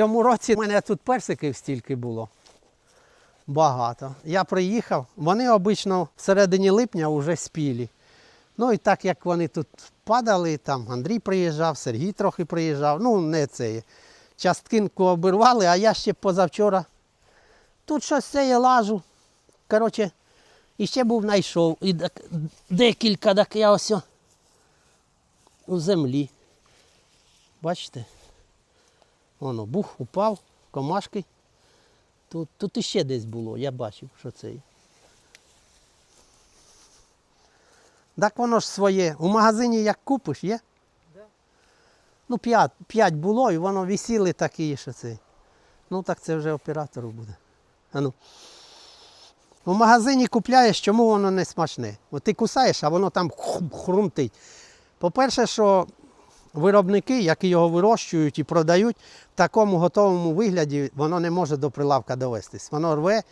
цьому році в мене тут персиків стільки було. Багато. Я приїхав, вони обично в середині липня вже спілі. Ну і так як вони тут падали, там Андрій приїжджав, Сергій трохи приїжджав, ну не це. Частинку обірвали, а я ще позавчора тут щось я лажу. Коротше, і ще був знайшов. І декілька, так я ось у землі. Бачите? Воно, бух, упав, комашки. Тут, тут іще десь було, я бачив, що це. є. Так воно ж своє. У магазині як купиш, є? Да. Ну, п'ять, п'ять було і воно висіли такі, що це. Ну так це вже оператору буде. А ну. У магазині купляєш, чому воно не смачне. От ти кусаєш, а воно там хрумтить. По-перше, що виробники, які його вирощують і продають, в такому готовому вигляді воно не може до прилавка довестись. Воно рве.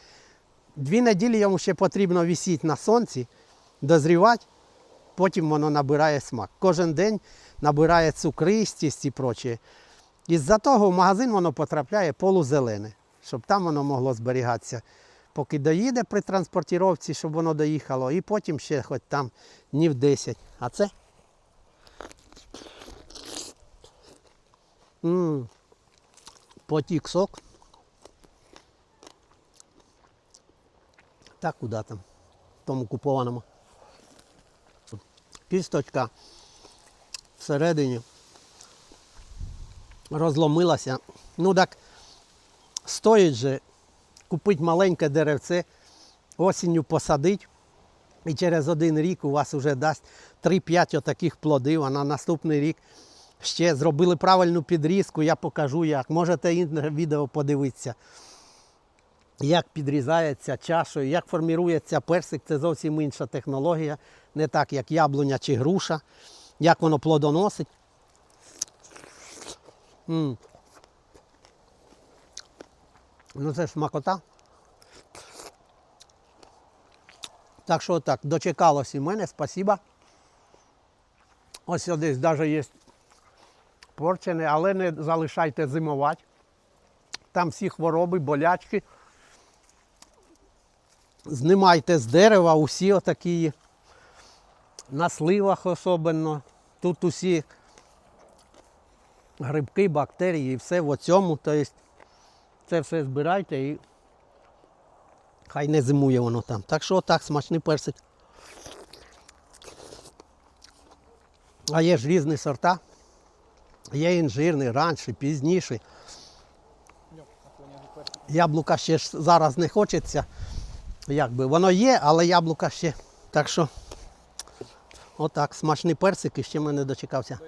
Дві неділі йому ще потрібно висіти на сонці, дозрівати, потім воно набирає смак. Кожен день набирає цукристість і проче. Із-за того в магазин воно потрапляє полузелене, щоб там воно могло зберігатися, поки доїде при транспортіровці, щоб воно доїхало, і потім ще хоч там днів 10. А це? М потік сок. Та куди там? В Тому купованому. Кісточка всередині розломилася. Ну так стоїть же купити маленьке деревце, осінню посадити, і через один рік у вас вже дасть 3-5 отаких плодів, а на наступний рік ще зробили правильну підрізку, я покажу як. Можете інше відео подивитися. Як підрізається чашою, як формірується персик, це зовсім інша технологія, не так як яблуня чи груша, як воно плодоносить. М. Ну це ж смакота. Так що так, дочекалось і мене, спасіба. Ось десь навіть є порчене, але не залишайте зимувати. Там всі хвороби, болячки. Знімайте з дерева усі отакі. На сливах особливо. Тут усі грибки, бактерії і все в цьому. Тобто це все збирайте і хай не зимує воно там. Так що так, смачний персик. А є ж різні сорта. Є інжирний, раніше, пізніший. Яблука ще зараз не хочеться. Якби воно є, але яблука ще. Так що отак, смачний персик і ще мене дочекався.